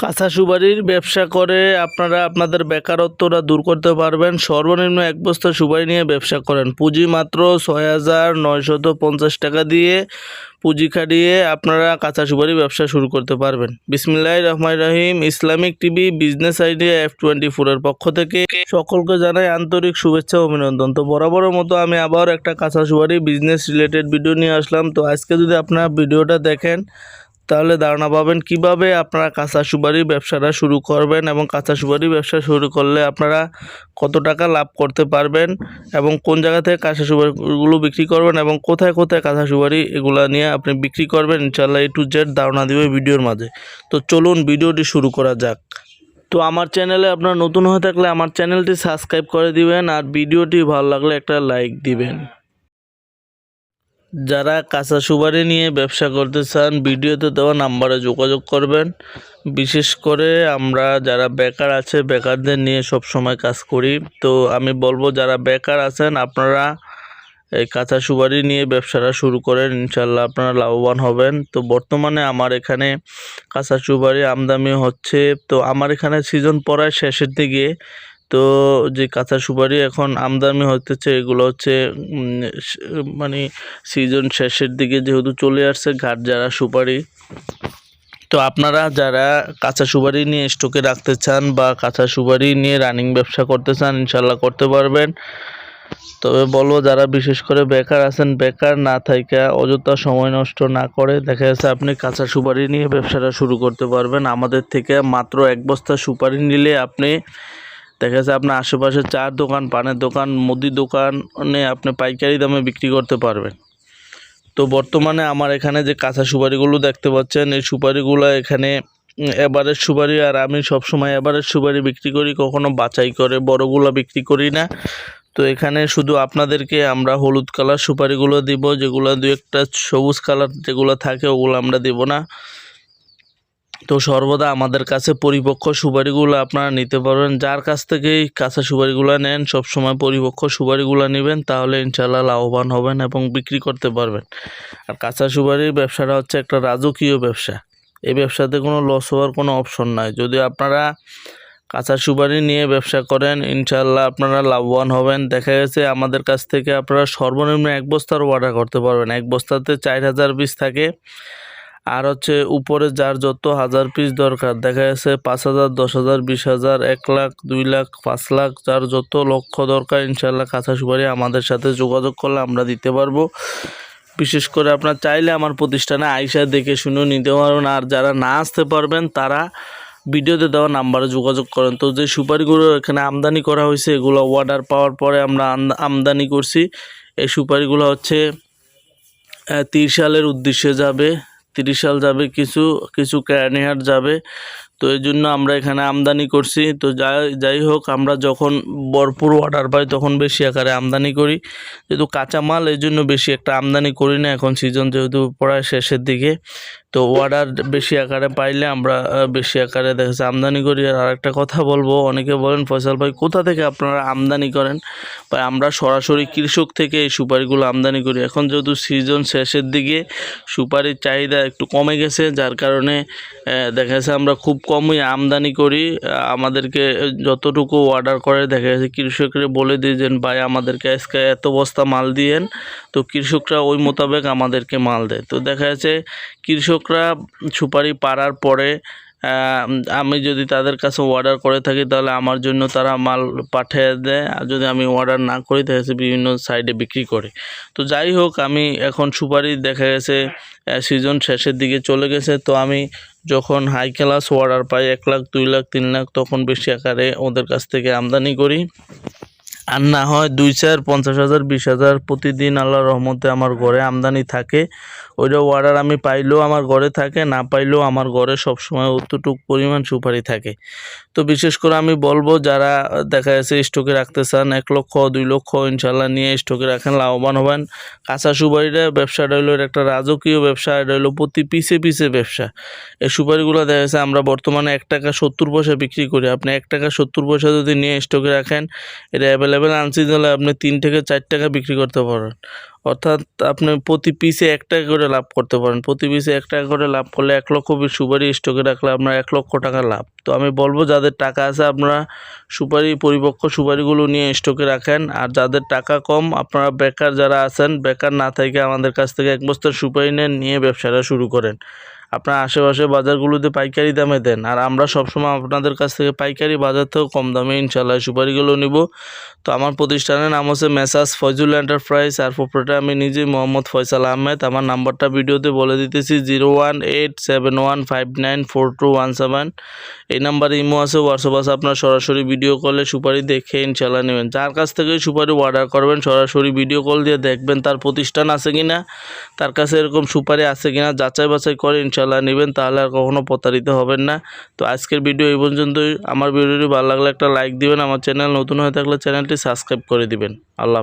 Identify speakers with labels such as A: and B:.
A: কাঁচা সুপারির ব্যবসা করে আপনারা আপনাদের বেকারত্বটা দূর করতে পারবেন। সর্বনিম্ন এক বস্তা সুপারি নিয়ে ব্যবসা করেন। পুঁজি মাত্র ছয় হাজার পঞ্চাশ টাকা দিয়ে পুঁজি খাটিয়ে আপনারা কাঁচা সুপারি ব্যবসা শুরু করতে পারবেন। বিসমিল্লাহ রহমান রহিম। Islamic TV, business idea, F twenty ফোরের পক্ষ থেকে সকলকে জানাই আন্তরিক শুভেচ্ছা অভিনন্দন। তো বরাবরের মতো আমি আবার একটা কাঁচা সুপারি বিজনেস রিলেটেড ভিডিও নিয়ে আসলাম। তো আজকে যদি আপনারা ভিডিওটা দেখেন তাহলে ধারণা পাবেন কীভাবে আপনারা কাঁচা সুপারি ব্যবসাটা শুরু করবেন এবং কাঁচা সুপারি ব্যবসা শুরু করলে আপনারা কত টাকা লাভ করতে পারবেন এবং কোন জায়গা থেকে কাঁচা সুপারিগুলো বিক্রি করবেন এবং কোথায় কোথায় কাঁচা সুপারি এগুলো নিয়ে আপনি বিক্রি করবেন ইনশাল্লাহ এ টু জেড ধারণা দেবে ভিডিওর মাঝে। তো চলুন ভিডিওটি শুরু করা যাক। তো আমার চ্যানেলে আপনারা নতুন হয়ে থাকলে আমার চ্যানেলটি সাবস্ক্রাইব করে দিবেন আর ভিডিওটি ভালো লাগলে একটা লাইক দিবেন। যারা কাঁচা সুপারি নিয়ে ব্যবসা করতে চান, ভিডিওতে দেওয়া নাম্বারে যোগাযোগ করবেন। বিশেষ করে আমরা যারা বেকার আছে, বেকারদের নিয়ে সব সময় কাজ করি। তো আমি বলব, যারা বেকার আছেন, আপনারা এই কাঁচা সুপারি নিয়ে ব্যবসাটা শুরু করেন। ইনশাল্লাহ আপনারা লাভবান হবেন। তো বর্তমানে আমার এখানে কাঁচা সুপারি আমদানি হচ্ছে। তো আমার এখানে সিজন পড়ায় শেষের দিকে তো যে কাঁচা সুপারি এখন আমদানি হতেছে এগুলো হচ্ছে মানে সিজন শেষের দিকে যেহেতু চলে আসছে ঘাট যারা সুপারি। তো আপনারা যারা কাঁচা সুপারি নিয়ে স্টকে রাখতে চান বা কাঁচা সুপারি নিয়ে রানিং ব্যবসা করতে চান ইনশাল্লাহ করতে পারবেন। তবে বলব যারা বিশেষ করে বেকার আছেন, বেকার না থাইকা অযথা সময় নষ্ট না করে, দেখা যাচ্ছে আপনি কাঁচা সুপারি নিয়ে ব্যবসাটা শুরু করতে পারবেন। আমাদের থেকে মাত্র এক বস্তা সুপারি নিলে আপনি দেখা যাচ্ছে আপনার আশেপাশে চার দোকান, পানের দোকান মুদি দোকানে আপনি পাইকারি দামে বিক্রি করতে পারবেন। তো বর্তমানে আমার এখানে যে কাঁচা সুপারিগুলো দেখতে পাচ্ছেন, এই সুপারিগুলো এখানে এবারের সুপারি আর আমি সবসময় এবারের সুপারি বিক্রি করি, কখনো বাছাই করে, বড়গুলো বিক্রি করি না। তো এখানে শুধু আপনাদেরকে আমরা হলুদ কালার সুপারিগুলো দিব, যেগুলো দু একটা সবুজ কালার যেগুলো থাকে ওগুলো আমরা দিব না। তো সর্বদা আমাদের কাছে পরিপক্ক সুপারিগুলো আপনারা নিতে পারবেন। যার কাছ থেকেই কাঁচা সুপারিগুলো নেন, সবসময় পরিপক্ক সুপারিগুলো নেবেন, তাহলে ইনশাল্লাহ লাভবান হবেন এবং বিক্রি করতে পারবেন। আর কাঁচা সুপারির ব্যবসাটা হচ্ছে একটা রাজকীয় ব্যবসা। এই ব্যবসাতে কোনো লস হওয়ার কোনো অপশন নাই। যদি আপনারা কাঁচা সুপারি নিয়ে ব্যবসা করেন ইনশাল্লাহ আপনারা লাভবান হবেন। দেখা গেছে আমাদের কাছ থেকে আপনারা সর্বনিম্ন এক বস্তার অর্ডার করতে পারবেন। এক বস্তাতে চার হাজার পিস থাকে। আর হচ্ছে উপরে যার যত হাজার পিস দরকার, দেখা যাচ্ছে পাঁচ হাজার, দশ হাজার, বিশ হাজার, এক লাখ, দুই লাখ, পাঁচ লাখ, যার যত লক্ষ দরকার ইনশাল্লাহ কাঁচা সুপারি আমাদের সাথে যোগাযোগ করলে আমরা দিতে পারব। বিশেষ করে আপনার চাইলে আমার প্রতিষ্ঠানে আইসা দেখে শুনেও নিতে পারবেন, আর যারা না আসতে পারবেন, তারা ভিডিওতে দেওয়া নাম্বারে যোগাযোগ করেন। তো যে সুপারিগুলো এখানে আমদানি করা হয়েছে, এগুলো অর্ডার পাওয়ার পরে আমরা আমদানি করছি। এই সুপারিগুলো হচ্ছে তিরিশ সালের উদ্দেশ্যে যাবে। তিরিশ সাল যাবে, কিছু কিছু কেরানিহাট যাবে। তো এই জন্য আমরা এখানে আমদানি করছি। তো যাই যাই হোক, আমরা যখন ভরপুর অর্ডার পাই, তখন বেশি আকারে আমদানি করি। যেহেতু কাঁচামাল, এই জন্য বেশি একটা আমদানি করি না। এখন সিজন যেহেতু প্রায় শেষের দিকে। তো অর্ডার বেশি আকারে পাইলে আমরা বেশি আকারে দেখা আমদানি করি। আর আরেকটা কথা বলব, অনেকে বলেন, ফয়সাল ভাই, কোথা থেকে আপনারা আমদানি করেন? বা আমরা সরাসরি কৃষক থেকে এই সুপারিগুলো আমদানি করি। এখন যেহেতু সিজন শেষের দিকে, সুপারির চাহিদা একটু কমে গেছে, যার কারণে দেখা যাচ্ছে আমরা খুব কমই আমদানি করি। আমাদেরকে যতটুকু অর্ডার করে, দেখা যাচ্ছে কৃষকরা বলে দিয়ে যে, ভাই, আমাদেরকে আজকে এত বস্তা মাল দিয়েন। তো কৃষকরা ওই মোতাবেক আমাদেরকে মাল দেয়। তো দেখা যাচ্ছে কৃষকরা সুপারি পাড়ার পরে আমি যদি তাদের কাছে অর্ডার করে থাকি, তাহলে আমার জন্য তারা মাল পাঠিয়ে দেয়। আর যদি আমি অর্ডার না করি যাচ্ছে বিভিন্ন সাইডে বিক্রি করে। তো যাই হোক, আমি এখন সুপারি দেখা গেছে সিজন শেষের দিকে চলে গেছে। তো আমি যখন হাই ক্লাস অর্ডার পাই, এক লাখ, দুই লাখ, তিন লাখ, তখন বেশি আকারে ওদের কাছ থেকে আমদানি করি। আর না হয় দুই চার, পঞ্চাশ হাজার, বিশ হাজার প্রতিদিন আল্লাহর রহমতে আমার ঘরে আমদানি থাকে। ওইটা অর্ডার আমি পাইলেও আমার ঘরে থাকে, না পাইলেও আমার ঘরে সবসময় অতটুক পরিমাণ সুপারি থাকে। তো বিশেষ করে আমি বলব, যারা দেখা যাচ্ছে স্টকে রাখতে চান, এক লক্ষ, দুই লক্ষ ইনশাল্লাহ নিয়ে স্টকে রাখেন, লাভবান হবেন। কাঁচা সুপারিটা ব্যবসাটা হলো একটা রাজকীয় ব্যবসা, এটা হলো প্রতি পিসে পিসে ব্যবসা। এই সুপারিগুলো দেখা যাচ্ছে আমরা বর্তমানে এক টাকা সত্তর পয়সা বিক্রি করি। আপনি এক টাকা সত্তর পয়সা যদি নিয়ে স্টকে রাখেন, এটা অ্যাভেলেবেল আনসিজন হলে আপনি তিন থেকে চার টাকা বিক্রি করতে পারেন। অর্থাৎ আপনি প্রতি পিসে এক টাকা করে লাভ করতে পারেন। প্রতি পিসে এক টাকা করে লাভ করলে এক লক্ষ পিস সুপারি স্টকে রাখলে আপনার এক লক্ষ টাকা লাভ। তো আমি বলব, যাদের টাকা আছে আপনারা সুপারি, পরিপক্ক সুপারিগুলো নিয়ে স্টকে রাখেন। আর যাদের টাকা কম, আপনারা বেকার যারা আছেন, বেকার না থেকে আমাদের কাছ থেকে এক বস্তার সুপারি নেন, নিয়ে ব্যবসাটা শুরু করেন। আপনার আশেপাশে বাজারগুলোতে পাইকারি দামে দেন। আর আমরা সবসময় আপনাদের কাছ থেকে পাইকারি বাজার থেকেও কম দামে ইনশাল্লাহ সুপারিগুলো নিব। তো আমার প্রতিষ্ঠানের নাম হচ্ছে মেসাস ফয়জুল এন্টারপ্রাইজ আর প্রপারেটার আমি নিজেই মোহাম্মদ ফয়সাল আহমেদ। আমার নাম্বারটা ভিডিওতে বলে দিতেছি, zero one eight seven one five nine four two one seven. এই নাম্বারে ইমো আছে, হোয়াটসঅ্যাপ আছে, আপনার সরাসরি ভিডিও কলে সুপারি দেখে ইনশাল্লাহ নেবেন। যার কাছ থেকে সুপারি অর্ডার করবেন, সরাসরি ভিডিও কল দিয়ে দেখবেন তার প্রতিষ্ঠান আছে কিনা, তার কাছে এরকম সুপারি আছে কিনা, যাচাই বাছাই করে ইনশাল্লাহ নেবেন, তাহলে আর কখনো প্রতারিত হবেন না। তো আজকের ভিডিও এই পর্যন্তই। আমার ভিডিওটি ভালো লাগলে একটা লাইক দিবেন, আমার চ্যানেল নতুন হয়ে থাকলে চ্যানেলটি সাবস্ক্রাইব করে দিবেন। আল্লাহ।